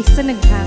อีกสักหนึ่งครั้ง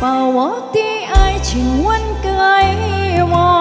把我的爱情问个一我。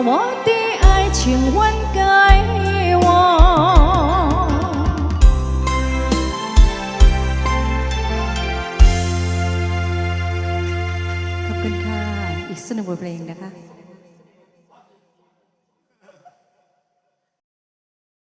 我的爱情挽给我。ขอบคุณค่ะ อีกสักหนึ่งบทเพลงนะคะ